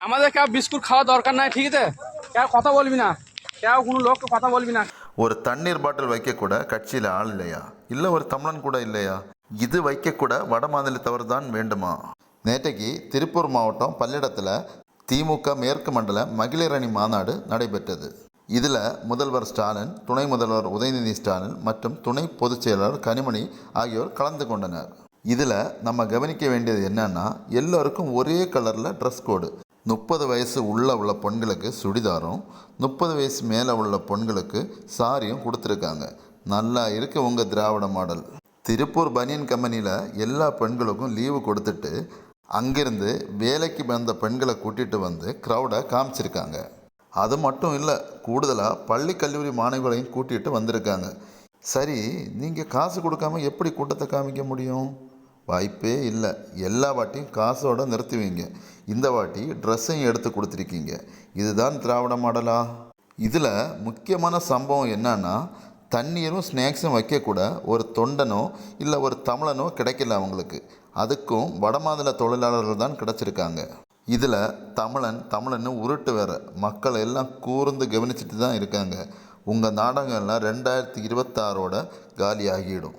আমাদের কেউ বিস্কুট খাওয়া দরকার নাই ঠিক আছে কেউ কথা বলবি না কেউ কোনো লোককে কথা বলবি না ஒரு தண்ணீர் பாட்டில் வைக்கக்கூட கட்சியில் ஆள் இல்லையா இல்லை ஒரு தமிழன் கூட இல்லையா இது வைக்கக்கூட வட மாநிலத்தவர் தான் வேண்டுமா நேற்றைக்கு திருப்பூர் மாவட்டம் பல்லடத்தில் திமுக மேற்கு மண்டல மகளிர் அணி மாநாடு நடைபெற்றது இதில் முதல்வர் ஸ்டாலின் துணை முதல்வர் உதயநிதி ஸ்டாலின் மற்றும் துணை பொதுச் செயலாளர் கனிமணி ஆகியோர் கலந்து கொண்டனர் இதில் நம்ம கவனிக்க வேண்டியது என்னன்னா எல்லோருக்கும் ஒரே கலரில் ட்ரெஸ் கோடு முப்பது வயசு உள்ளே உள்ள பெண்களுக்கு சுடிதாரும் முப்பது வயசு மேலே உள்ள பெண்களுக்கு சாரியும் கொடுத்துருக்காங்க. நல்லா இருக்கு உங்கள் திராவிட மாடல். திருப்பூர் பனியன் கம்பெனியில் எல்லா பெண்களுக்கும் லீவு கொடுத்துட்டு அங்கிருந்து வேலைக்கு வந்த பெண்களை கூட்டிகிட்டு வந்து க்ரௌடை காமிச்சிருக்காங்க. அது மட்டும் இல்லை கூடுதலாக பள்ளி கல்லூரி மாணவிகளையும் கூட்டிகிட்டு வந்திருக்காங்க. சரி நீங்கள் காசு கொடுக்காம எப்படி கூட்டத்தை காமிக்க முடியும்? வாய்ப்பே இல்லை. எல்லா வாட்டியும் காசோடு நிறுத்துவீங்க. இந்த வாட்டி ட்ரெஸ்ஸையும் எடுத்து கொடுத்துருக்கீங்க. இதுதான் திராவிட மாடலா? இதில் முக்கியமான சம்பவம் என்னன்னா தண்ணீரும் ஸ்நாக்ஸும் வைக்கக்கூட ஒரு தொண்டனோ இல்லை ஒரு தமிழனோ கிடைக்கல அவங்களுக்கு. அதுக்கும் வடமாநில தொழிலாளர்கள் தான் கிடச்சிருக்காங்க. இதில் தமிழன் தமிழன்னு உருட்டு வேற. மக்கள் எல்லாம் கூர்ந்து கவனிச்சுட்டு தான் இருக்காங்க. உங்கள் நாடகங்கள்லாம் ரெண்டாயிரத்தி இருபத்தாறோட காலி ஆகிடும்